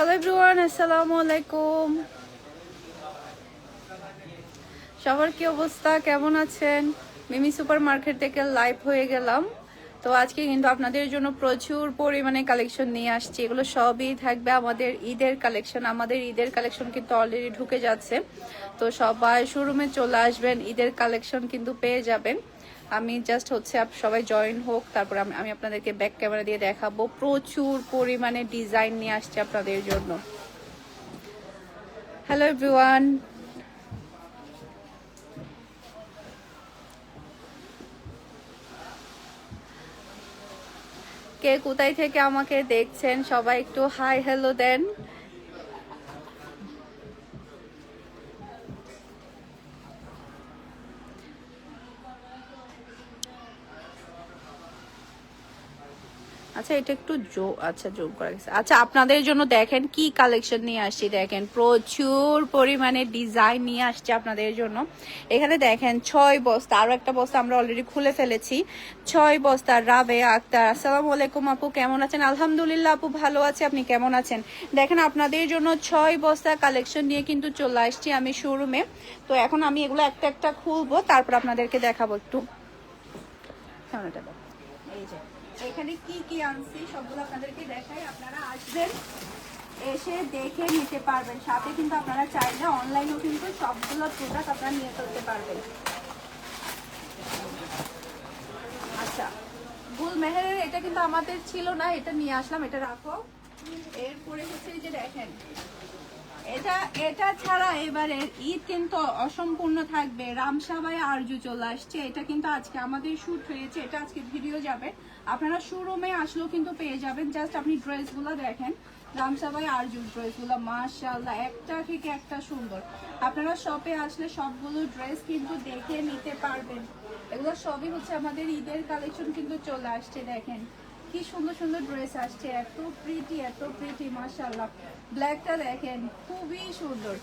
Hello everyone আসসালামু আলাইকুম সবার কি অবস্থা? কেমন আছেন? মিমি সুপার মার্কেট থেকে লাইভ হয়ে গেলাম। তো আজকে কিন্তু আপনাদের জন্য প্রচুর পরিমাণে কালেকশন নিয়ে আসছি। এগুলো সবই থাকবে আমাদের ঈদের কালেকশন আমাদের ঈদের কালেকশন কিন্তু অলরেডি ঢুকে যাচ্ছে। তো সবাই শোরুমে চলে আসবেন। ঈদের কালেকশন কিন্তু পেয়ে যাবেন। আমি জাস্ট হচ্ছে সবাই জয়েন হোক, তারপর আমি আপনাদেরকে ব্যাক ক্যামেরা দিয়ে দেখাবো। প্রচুর পরিমাণে ডিজাইন নিয়ে আসছে আপনাদের জন্য। হ্যালো এভরিওয়ান কে কোথায় থেকে আমাকে দেখছেন? সবাই একটু হাই হ্যালো দেন। আচ্ছা এটা একটু জো আচ্ছা জোর করা গেছে। আচ্ছা আপনাদের জন্য দেখেন কি কালেকশন নিয়ে আসছি, দেখেন। প্রচুর পরিমাণে ডিজাইন নিয়ে আসছে আপনাদের জন্য। এখানে দেখেন ছয় বস্তা, আরও একটা বস্তা আমরা অলরেডি খুলে ফেলেছি। ছয় বস্তা, রাবে আক্তার, আসসালামু আলাইকুম আপু, কেমন আছেন? আলহামদুলিল্লাহ আপু, ভালো আছে, আপনি কেমন আছেন? দেখেন, আপনাদের জন্য ছয় বস্তা কালেকশন নিয়ে কিন্তু চলে আসছি আমি শোরুমে। তো এখন আমি এগুলো একটা একটা খুলবো, তারপর আপনাদেরকে দেখাবো একটু। সামনেটা দাও। এখানে কি কি আনছি সবগুলো আপনাদেরকে দেখাই, আপনারা আসবেন, এসে দেখে নিতে পারবেন। সাথে কিন্তু আপনারা চাইলে অনলাইনেও কিন্তু সবগুলো প্রোডাক্ট আপনারা নিয়ে চলতে পারবেন। আচ্ছা গুল মেহেরের এটা কিন্তু আমাদের ছিল না, এটা নিয়ে আসলাম, এটা রাখো। এরপরে হচ্ছে যে দেখেন, এটা এটা ছাড়া এবারে ঈদ কিন্তু অসম্পূর্ণ থাকবে। রামসাবাই আরজু চলে আসছে, এটা কিন্তু আজকে আমাদের শুট হয়েছে, এটা আজকে ভিডিও যাবে। আপনারা শোরুমে আসলেও কিন্তু পেয়ে যাবেন। জাস্ট আপনি ড্রেসগুলো দেখেন। রামসাবাই আরজু ড্রেসগুলো মাশাআল্লাহ, একটা থেকে একটা সুন্দর। আপনারা শপে আসলে সবগুলো ড্রেস কিন্তু দেখে নিতে পারবেন। এগুলো সবই হচ্ছে আমাদের ঈদের কালেকশন কিন্তু চলে আসছে, দেখেন। কি সুন্দর সুন্দর ড্রেস আসছে, এত প্রিটি এত প্রিটি মাশাআল্লাহ। ব্ল্যাকটা দেখেন, খুবই সুন্দর।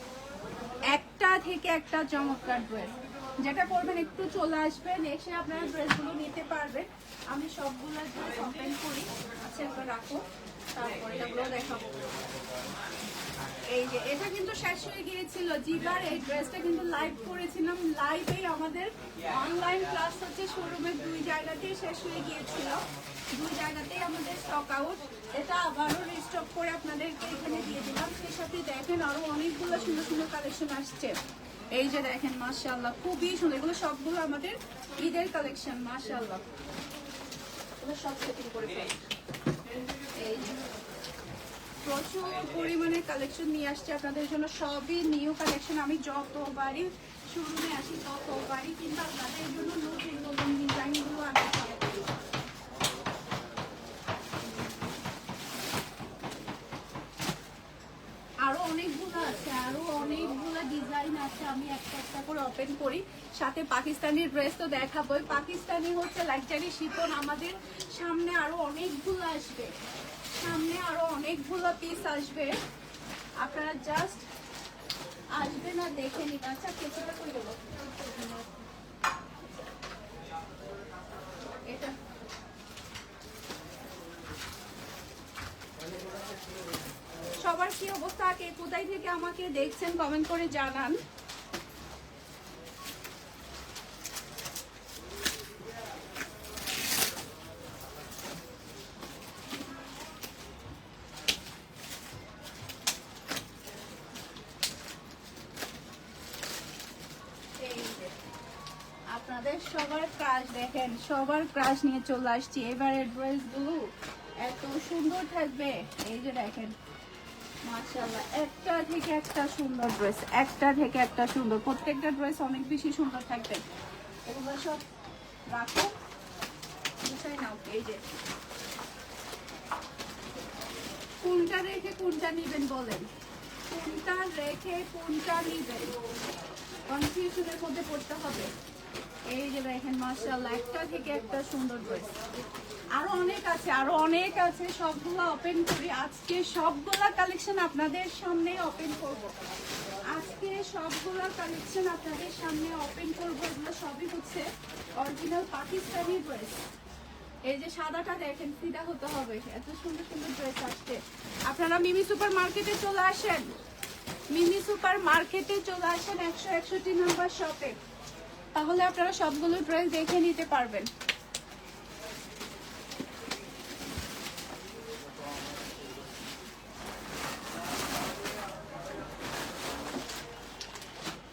একটা থেকে একটা চমৎকার ড্রেস যেটা পরবেন একটু চলে আসবেন, এসে আপনারা ড্রেসগুলো নিতে পারবেন। আমি সবগুলো ড্রেস ওপেন করি আচ্ছা একবার রাখো, তারপরে এগুলো দেখাবো। এই যে, এটা কিন্তু শেষ হয়ে এই ড্রেসটা কিন্তু লাইভ করেছিলাম। লাইভেই আমাদের অনলাইন ক্লাস হচ্ছে শোরুমে দুই জায়গাতেই শেষ হয়ে দুই জায়গাতেই আমাদের স্টক আউট এটা আবারও করে আপনাদেরকে এখানে দিয়ে দিলাম। সেই সাথে দেখেন আরও অনেকগুলো সুন্দর সুন্দর কালেকশন আসছে। এই যে দেখেন, মাশাআল্লাহ, খুবই সুন্দর। এগুলো সবগুলো আমাদের ঈদের কালেকশন মাশাআল্লাহ। এগুলো সব প্রচুর পরিমাণে কালেকশন নিয়ে আসছে আপনাদের জন্য। সবই নিউ কালেকশন আমি যতবারই শোরুমে আসি, ততবারই কিন্তু আপনাদের জন্য নতুন ডিজাইনগুলো আনতে পারি আরও অনেকগুলো আছে আরও অনেকগুলো ডিজাইন আছে, আমি একটা একটা করে ওপেন করি। সাথে পাকিস্তানি ড্রেস তো দেখাবোই। পাকিস্তানি হচ্ছে লাইকচারি শিপন আমাদের সামনে আরও অনেকগুলো আসবে। সামনে আরও অনেকগুলো পিস আসবে। আপনারা জাস্ট আসবে না, দেখে নিন। আচ্ছা কিছুটা করে দেবো এটা সবার কি অবস্থা? কে কোথায় থেকে আমাকে দেখছেন কমেন্ট করে জানান। আপনাদের সবার ক্রাশ দেখেন, সবার ক্রাশ নিয়ে চলে আসছি। এবারে ড্রেসগুলো এত সুন্দর থাকবে। এই যে দেখেন মাশাআল্লাহ, একটা থেকে একটা সুন্দর ড্রেস একটা থেকে একটা সুন্দর, প্রত্যেকটা ড্রেস অনেক বেশি সুন্দর থাকবে। এগুলো সব রাখো। এই যে। কোনটা রেখে কোনটা নিবেন বলেন? কোনটা রেখে কোনটা নিবেন? কনফিউশনের মধ্যে পড়তে হবে। এই যে দেখেন, মাশাআল্লাহ, একটা থেকে একটা সুন্দর ড্রেস আরও অনেক আছে, আরও অনেক আছে। সবগুলো ওপেন করি। আজকে সবগুলা কালেকশন আপনাদের সামনে ওপেন করব। আজকে সবগুলা কালেকশন আপনাদের সামনে ওপেন করব। এগুলো সবই হচ্ছে অরিজিনাল পাকিস্তানি ড্রেস এই যে সাদাটা দেখেন, ফিদা হতে হবে। এত সুন্দর সুন্দর ড্রেস আসছে। আপনারা মিমি সুপার মার্কেটে চলে আসেন। মিমি সুপার মার্কেটে চলে আসেন একশো একষট্টি নাম্বার শপে তাহলে আপনারা সবগুলো ড্রেস দেখে নিতে পারবেন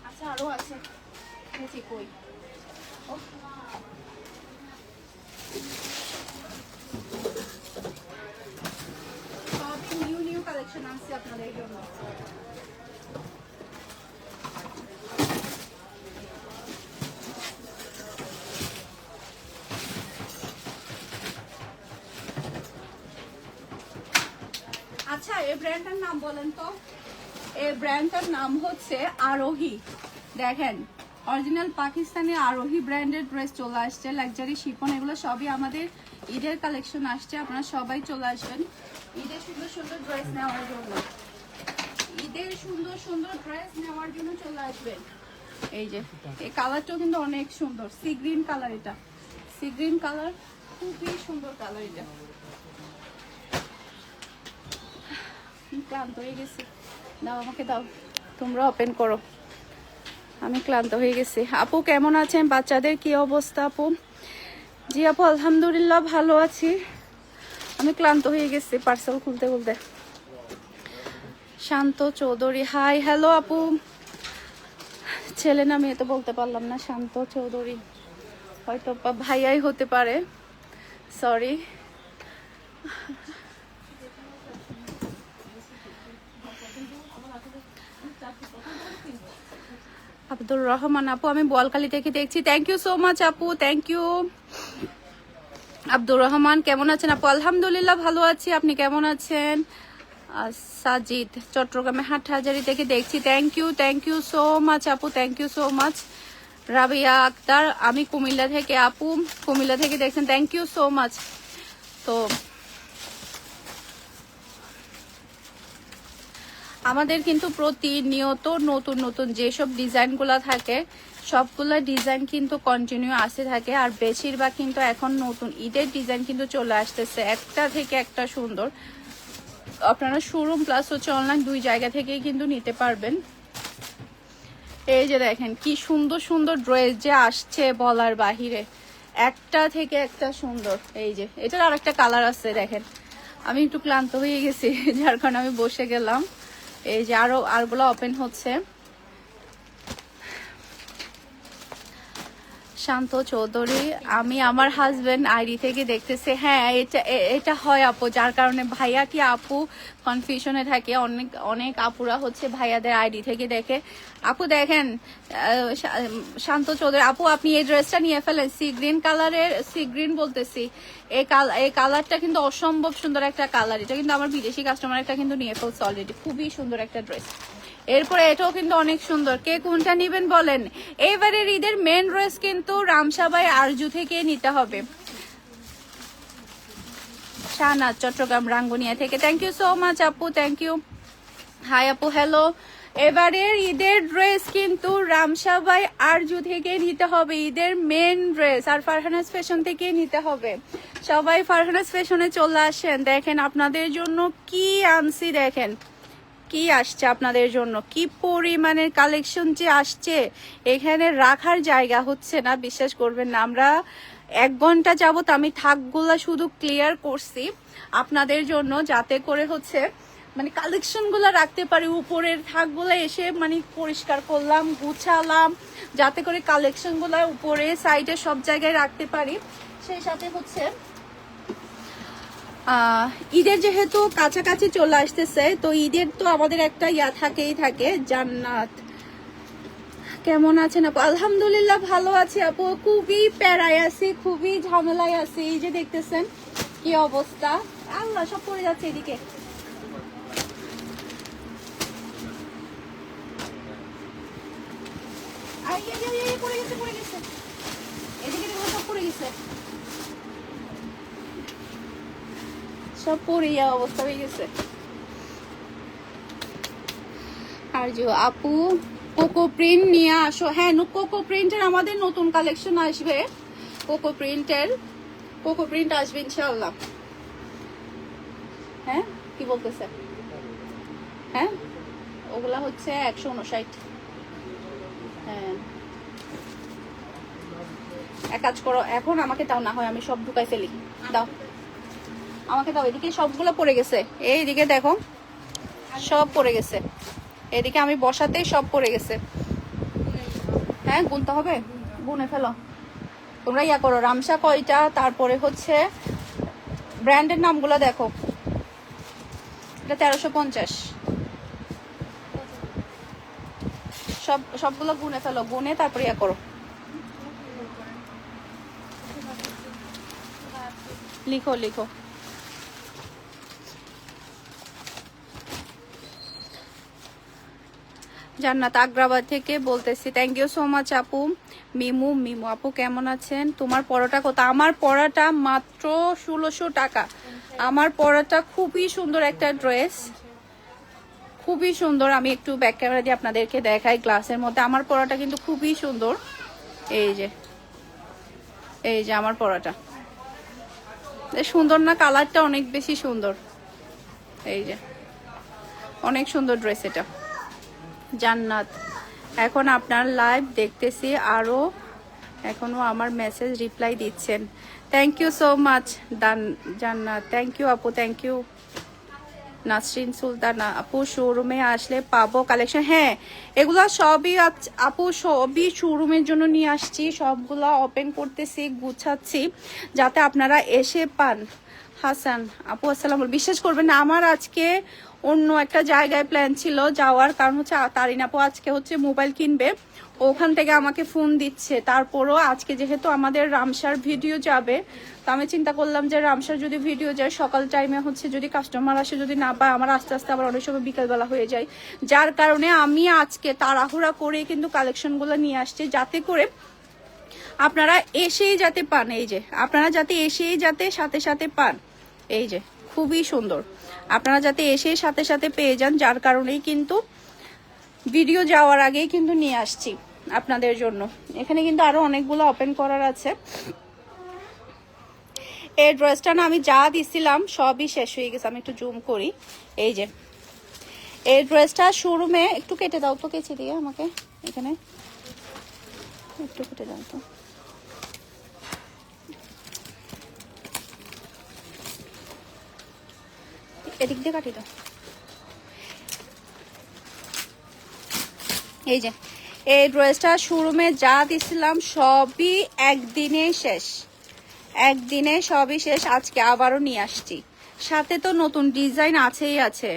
আচ্ছা আরও আছে দেখি কই ও সবই নিউ নিউ কালেকশন আসছে আপনাদের জন্য আচ্ছা এই ব্র্যান্ডটার নাম বলেন তো। এই ব্র্যান্ডটার নাম হচ্ছে আরোহী। দেখেন অরিজিনাল পাকিস্তানি আরোহী ব্র্যান্ডের ড্রেস চলে আসছে লাক্সারি শিপন এগুলো সবই আমাদের ঈদের কালেকশন আসছে, আপনারা সবাই চলে আসবেন। ঈদের সুন্দর সুন্দর ড্রেস নেওয়ার জন্য। ঈদের সুন্দর সুন্দর ড্রেস নেওয়ার জন্য চলে আসবেন। এই যে, এই কালারটাও কিন্তু অনেক সুন্দর। সি গ্রিন কালার এটা। সি গ্রিন কালার খুবই সুন্দর কালার এটা। ক্লান্ত হয়ে গেছি। দাও, আমাকে দাও। তোমরা ওপেন করো। আমি ক্লান্ত হয়ে গেছি। আপু, কেমন আছেন? বাচ্চাদের কি অবস্থা আপু? জি আপু, আলহামদুলিল্লাহ ভালো আছি। আমি ক্লান্ত হয়ে গেছি পার্সেল খুলতে খুলতে। শান্ত চৌধুরী। হাই হ্যালো আপু। ছেলে না মেয়ে তো বলতে পারলাম না, শান্ত চৌধুরী। হয়তো ভাইয়াই হতে পারে। সরি আব্দুর রহমান আপু, আমি বোয়ালখালী থেকে দেখছি। থ্যাংক ইউ সো মাচ আপু। থ্যাংক ইউ আব্দুর রহমান, কেমন আছেন আপু? আলহামদুলিল্লাহ, ভালো আছি। আপনি কেমন আছেন? সাজিদ চট্টগ্রামে হাটহাজারি থেকে দেখছি। Thank you thank you so much আপু thank you so much Rabia Akter, আমি কুমিল্লা থেকে আপু, কুমিল্লা থেকে দেখছেন থ্যাংক ইউ সো মাচ তো আমাদের কিন্তু প্রতিনিয়ত নতুন নতুন যেসব ডিজাইনগুলো থাকে, সবগুলো ডিজাইন কিন্তু কন্টিনিউ আসতে থাকে, আর বেশিরভাগ কিন্তু এখন নতুন ঈদের ডিজাইন কিন্তু চলে আসতেছে, একটা থেকে একটা সুন্দর। আপনারা শোরুম প্লাস হচ্ছে অনলাইন দুই জায়গা থেকেই কিন্তু নিতে পারবেন। এই যে দেখেন, কি সুন্দর সুন্দর ড্রেস যে আসছে বলার বাহিরে। একটা থেকে একটা সুন্দর। এই যে, এটার আর একটা কালার আছে, দেখেন। আমি একটু ক্লান্ত হয়ে গেছি, যার কারণে আমি বসে গেলাম। এই যে আরও, আরগুলো ওপেন হচ্ছে। শান্ত চৌধুরী, আমি আমার হাজবেন্ড আইডি থেকে দেখতেছি হ্যাঁ এটা এটা হয় আপু, যার কারণে ভাইয়া কি আপু কনফিউশনে থাকে, অনেক অনেক আপুরা হচ্ছে ভাইয়াদের আইডি থেকে দেখে। আপু দেখেন শান্ত চৌধুরী, আপু, আপনি এই ড্রেসটা নিয়ে ফেলেন, সি গ্রিন কালারের, সি গ্রিন বলতেছি এই কালার এই কালারটা কিন্তু অসম্ভব সুন্দর একটা কালার, এটা কিন্তু আমার বিদেশি কাস্টমার একটা কিন্তু নিয়ে ফেলছে অলরেডি খুবই সুন্দর একটা ড্রেস এরপরে এটাও কিন্তু অনেক সুন্দর। কে কোনটা নিবেন বলেন? এবারের ঈদের মেন ড্রেস কিন্তু রামসাবাই আরজু থেকে নিতে হবে। শাহনাজ, চট্টগ্রাম, রাঙ্গুনিয়া থেকে। থ্যাংক ইউ সো মাচ আপু থ্যাংক ইউ হাই আপু হ্যালো এবারের ঈদের ড্রেস কিন্তু রামসাবাই আরজু থেকে নিতে হবে। ঈদের মেন ড্রেস আর ফারহানাস ফ্যাশন থেকে নিতে হবে। সবাই ফারহানাস ফ্যাশনে চলে আসেন। দেখেন আপনাদের জন্য কি আনছি, দেখেন। কি আসছে আপনাদের জন্য? কি পরিমাণের কালেকশন যে আসছে? এখানে রাখার জায়গা হচ্ছে না, বিশ্বাস করবেন না। আমরা এক ঘণ্টা যাবত আমি থাকগুলা শুধু ক্লিয়ার করছি আপনাদের জন্য, যাতে করে হচ্ছে মানে কালেকশনগুলা রাখতে পারি। উপরের থাকগুলা এসে মানে পরিষ্কার করলাম, গুছালাম, যাতে করে কালেকশনগুলা উপরে সাইডে সব জায়গায় রাখতে পারি। সেই সাথে হচ্ছে ঈদের যেহেতু কাছাকাছি চলে আসতেছে, তো ঈদের তো আমাদের একটা ইয়া থাকেই থাকে, জান্নাত। কেমন আছেন আপু? আলহামদুলিল্লাহ ভালো আছি আপু। খুবই প্যারায় আছি, খুবই ঝামেলায় আছি। এই যে দেখতেছেন কি অবস্থা। আল্লাহ, সব পড়ে যাচ্ছে এদিকে। পড়ে গেছে পড়ে গেছে। এদিকে সব পড়ে গেছে। সব পরে যাওয়া অবস্থা হয়ে গেছে। আর যে আপু, কোকো প্রিন্ট নিয়ে আসো। হ্যাঁ কোকো প্রিন্টের আমাদের নতুন কালেকশন আসবে। কোকো প্রিন্টের কোকো প্রিন্ট আসবে ইনশাআল্লাহ। হ্যাঁ কি বলতেছে? হ্যাঁ ওগুলা হচ্ছে একশো উনষাট হ্যাঁ। এক কাজ করো, এখন আমাকে দাও, না হয় আমি সব ঢুকাই ফেলি দাও। আমাকে দাও, এদিকে সবগুলো পড়ে গেছে। এইদিকে দেখো, সব পড়ে গেছে। এদিকে আমি বসাতেই সব পড়ে গেছে। হ্যাঁ গুনতে হবে? গুনে ফেলো। তোমরা ইয়া করো, রামসা কয়টা? তারপরে হচ্ছে ব্র্যান্ডের নামগুলো দেখো। এটা তেরোশো পঞ্চাশ। সব, সবগুলো গুনে ফেলো, গুনে তারপরে ইয়া করো। লিখো লিখো। জান্নাত আগ্রাবাদ থেকে বলতেছি থ্যাংক ইউ সো মাচ আপু। মিমু মিমু আপু কেমন আছেন? তোমার পড়াটা কত? আমার পড়াটা মাত্র ষোলোশো টাকা। আমার পড়াটা খুবই সুন্দর একটা ড্রেস। খুবই সুন্দর। আমি একটু ব্যাক ক্যামেরা দিয়ে আপনাদেরকে দেখাই গ্লাসের মধ্যে। আমার পড়াটা কিন্তু খুবই সুন্দর। এই যে এই যে আমার পড়াটা সুন্দর না, কালারটা অনেক বেশি সুন্দর। এই যে, অনেক সুন্দর ড্রেস এটা। জান্নাত। এখন আপনার লাইভ দেখতেছি আরও এখনও আমার মেসেজ রিপ্লাই দিচ্ছেন। থ্যাংক ইউ সো মাচ দান, জান্নাত। থ্যাংক ইউ আপু থ্যাংক ইউ নাসরিন সুলতানা, আপু শোরুমে আসলে পাবো কালেকশন হ্যাঁ এগুলা সবই আপু সবই শোরুমের জন্য নিয়ে আসছি। সবগুলা ওপেন করতেছি, গুছাচ্ছি, যাতে আপনারা এসে পান। হাসান, আপু, আসসালাম বিশ্বাস করবেন আমার আজকে অন্য একটা জায়গায় প্ল্যান ছিল যাওয়ার, কারণ হচ্ছে তারিন আপু আজকে হচ্ছে মোবাইল কিনবে। ওখান থেকে আমাকে ফোন দিচ্ছে। তারপরও আজকে যেহেতু আমাদের রামসার ভিডিও যাবে, তো আমি চিন্তা করলাম যে রামসার যদি ভিডিও যায়, সকাল টাইমে হচ্ছে যদি কাস্টমার আসে, যদি না পায়, আমার আস্তে আস্তে আবার অনেক সময় বিকালবেলা হয়ে যায়। যার কারণে আমি আজকে তাড়াহুড়া করে কিন্তু কালেকশনগুলো নিয়ে আসছি, যাতে করে আপনারা এসেই যাতে পান, এই যে, আপনারা যাতে এসেই যাতে সাথে সাথে পান। এই যে, খুবই সুন্দর। আপনারা যাতে এসেই সাথে সাথে পেয়ে যান, যার কারণেই কিন্তু ভিডিও যাওয়ার আগেই কিন্তু নিয়ে আসছি আপনাদের জন্য। এখানে কিন্তু আরও অনেকগুলো ওপেন করার আছে। এই ড্রেসটা না আমি যা দিছিলাম, সবই শেষ হয়ে গেছে। আমি একটু জুম করি। এই যে, এই ড্রেসটা শোরুমে একটু কেটে দাও তো, কেচে দিয়ে আমাকে। এখানে একটু কেটে দাও তো। এদিক দিয়ে কাটি দাও। এই যে, এই ড্রেসটা শোরুমে যা দিছিলাম সবই একদিনে শেষ। একদিনে সবই শেষ, আজকে আবারও নিয়ে আসছি। সাথে তো নতুন ডিজাইন আছেই আছে।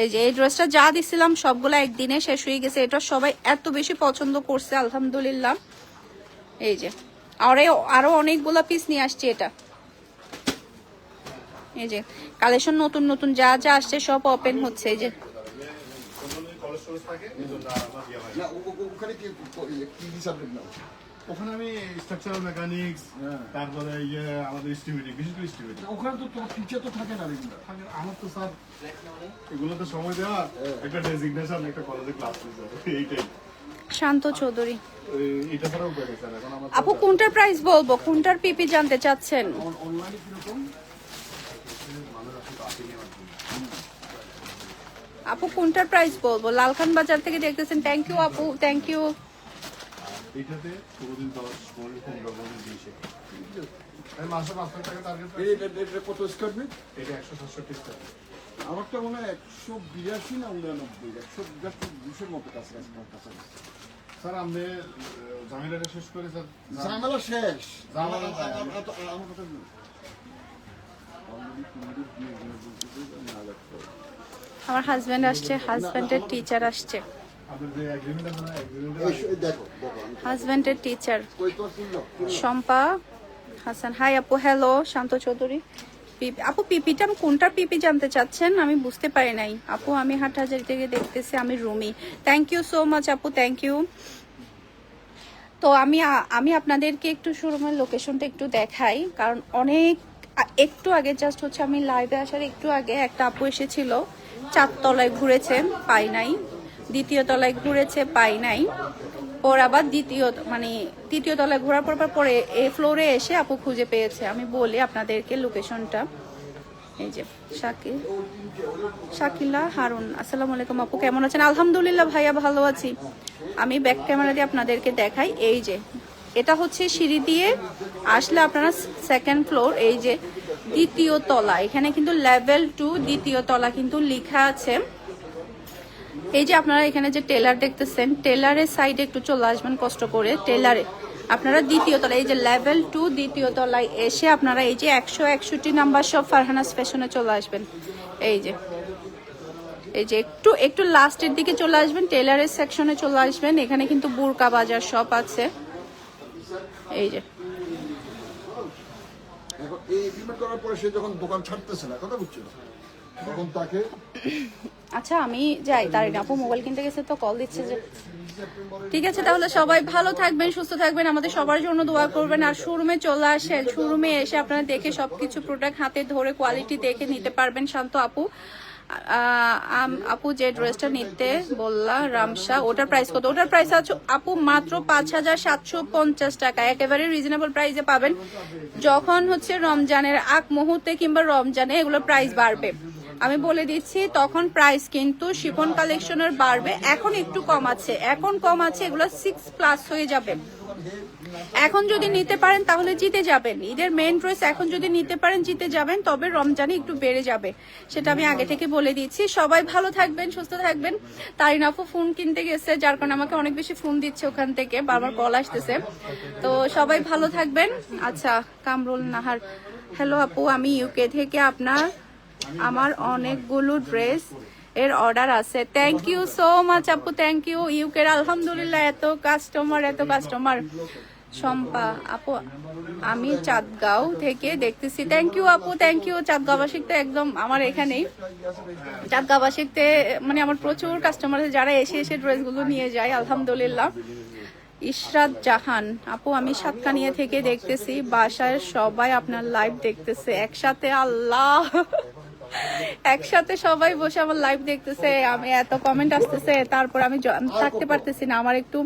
এই যে, এই ড্রেসটা যা দিছিলাম সবগুলো একদিনে শেষ হয়ে গেছে। এটা সবাই এত বেশি পছন্দ করছে, আলহামদুলিল্লাহ। এই যে, আরে, আরও অনেকগুলো পিস নিয়ে আসছি এটা। এই যে কালেকশন নতুন নতুন যা যা আসছে সব ওপেন হচ্ছে এই যে। ও- ওখানে কি কি হিসাবে নাও ওখানে আমি স্ট্রাকচারাল মেকানিক্স হ্যাঁ। তারপরে ইয়ে আমাদের এস্টিমেটিং বিশেষ করে এস্টিমেটিং ওখানে তো তোমার টিচার তো থাকে না রেগুলার আমার তো স্যার এগুলো তো সময় দেওয়া একটা ডেজিগনেশন একটা কলেজে ক্লাস এইটাই। শান্ত চৌধুরী। আপু কোনটার প্রাইস বলব? কোনটার পিপি জানতে চাচ্ছেন? অনলাইনে কীরকম? আপু কোনটার প্রাইস বলব? লালখান বাজার থেকে দেখতেছেন। থ্যাংক ইউ আপু থ্যাংক ইউ কোনোদিন দশ পনেরো পনেরো পনেরো বিশে মাসে পাঁচ টাকা টার্গেট এটা এটা কত স্কোয়ার ফিট এটা একশো সাতষট্টি আমারটা মনে হয় একশো বিরাশি না উননব্বই একশো বিরাশি দুশোর মতো কাছাকাছি কাছাকাছি। স্যার আহ, ঝামেলাটা শেষ করে স্যার ঝামেলা শেষ। ঝামেলা আমার- আমার- আমার- আমার কথা বলুন। Already কুমিরের বিয়ে হয়ে বলতেছে যে আমি আলাদা করব। আমার হাজবেন্ড আসছে হাজবেন্ডের টিচার আসছে। হাজবেন্ডের টিচার শম্পা, হাসান। হাই আপু হ্যালো শান্ত চৌধুরী। আপু, পিপিটা আমি কোনটার পিপি জানতে চাচ্ছেন? আমি বুঝতে পারি নাই। আপু, আমি হাট হাটহাজারি থেকে দেখতেছি, আমি Rumi. Thank you so much আপু থ্যাংক ইউ তো আমি আমি আপনাদেরকে একটু শোরুমের লোকেশনটা একটু দেখাই, কারণ অনেক একটু আগে জাস্ট হচ্ছে আমি লাইভে আসার একটু আগে একটা আপু এসেছিল চারতলায় ঘুরেছে পাই নাই। দ্বিতীয় তলায় ঘুরেছে পাই নাই। পর আবার দ্বিতীয় মানে তৃতীয় তলায় ঘোরার পর পর এ ফ্লোরে এসে আপু খুঁজে পেয়েছে। আমি বলি আপনাদেরকে লোকেশনটা এই যে, শাকিল। শাকিলা হারুন, আসসালামু আলাইকুম আপু, কেমন আছেন? আলহামদুলিল্লাহ ভাইয়া, ভালো আছি। আমি ব্যাক ক্যামেরা দিয়ে আপনাদেরকে দেখাই। এই যে এটা হচ্ছে সিঁড়ি দিয়ে আসলে আপনারা সেকেন্ড ফ্লোর এই যে দ্বিতীয় তলা, এখানে কিন্তু লেভেল টু দ্বিতীয় তলা কিন্তু লেখা আছে। এই যে আপনারা এখানে যে টেলার দেখতেছেন, টেলারের সাইডে একটু চলে আসবেন কষ্ট করে। টেলারে আপনারা দ্বিতীয় তলায়, এই যে লেভেল টু দ্বিতীয় তলায় এসে আপনারা এই যে একশো একষট্টি নাম্বার সব ফারহানাস ফ্যাশনে চলে আসবেন। এই যে এই যে একটু একটু লাস্টের দিকে চলে আসবেন, টেলারের সেকশনে চলে আসবেন। এখানে কিন্তু বুরকা বাজার শপ আছে। এই যে। এখন এই এগ্রিমেন্ট করার পরে সে যখন দোকান ছাড়তেছে না কথা বুঝছ তখন তাকে আচ্ছা আমি যাই তার আপু মোবাইল কিনতে গেছে তো কল দিচ্ছে যে ঠিক আছে তাহলে সবাই ভালো থাকবেন সুস্থ থাকবেন আমাদের সবার জন্য দোয়া করবেন। আর শোরুমে চলে আসেন শোরুমে এসে আপনারা দেখে সবকিছু প্রোডাক্ট হাতে ধরে কোয়ালিটি দেখে নিতে পারবেন শান্ত আপু। আপু যে ড্রেসটা নিতে বললা, রামসা, ওটার প্রাইস কত? ওটার প্রাইস আছে আপু মাত্র পাঁচ হাজার সাতশো পঞ্চাশ টাকা। একেবারে রিজনেবল প্রাইসে পাবেন। যখন হচ্ছে রমজানের আগ মুহূর্তে কিংবা রমজানে এগুলো প্রাইস বাড়বে। আমি বলে দিচ্ছি, তখন প্রাইস কিন্তু শিফন কালেকশনের বাড়বে। এখন একটু কম আছে। এখন কম আছে, এগুলো সিক্স প্লাস হয়ে যাবে। এখন যদি নিতে পারেন, তাহলে জিতে যাবেন। ঈদের মেন ড্রেস এখন যদি নিতে পারেন, জিতে যাবেন, তবে রমজানে একটু বেড়ে যাবে। সেটা আমি আগে থেকে বলে দিচ্ছি। সবাই ভালো থাকবেন, সুস্থ থাকবেন। তারিনাফু ফোন কিনতে গেছে, যার কারণে আমাকে অনেক বেশি ফোন দিচ্ছে ওখান থেকে। বারবার কল আসতেছে। তো সবাই ভালো থাকবেন। আচ্ছা কামরুল নাহার হ্যালো আপু, আমি ইউকে থেকে আপনার, আমার অনেকগুলো ড্রেস এর অর্ডার আছে। থ্যাংক ইউ সো মাচ আপু থ্যাংক ইউ ইউকের আলহামদুলিল্লাহ, এত কাস্টমার এত কাস্টমার শম্পা, আপু, আমি চাঁদগাঁও থেকে দেখতেছি। থ্যাংক ইউ আপু থ্যাংক ইউ চাঁদগাঁওবাসীতে একদম আমার এখানেই। চাঁদগাঁওবাসীতে মানে আমার প্রচুর কাস্টমার আছে, যারা এসে এসে ড্রেসগুলো নিয়ে যায়, আলহামদুলিল্লাহ। ইশরাত জাহান, আপু, আমি সাতকানিয়া থেকে দেখতেছি বাসায় সবাই আপনার লাইভ দেখতেছে, একসাথে, আল্লাহ। একসাথে সবাই বসে আমার লাইভ দেখতেছে, আমি এত কমেন্ট আসতেছে, তারপর আমি থাকতে পারতেছি না, আমার একটু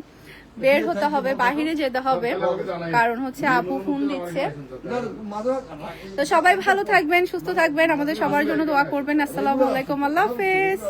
বের হতে হবে, বাহিরে যেতে হবে। কারণ হচ্ছে আপু ফোন দিচ্ছে। তো সবাই ভালো থাকবেন, সুস্থ থাকবেন, আমাদের সবার জন্য দোয়া করবেন। আসসালামু আল্লাহ হাফেজ।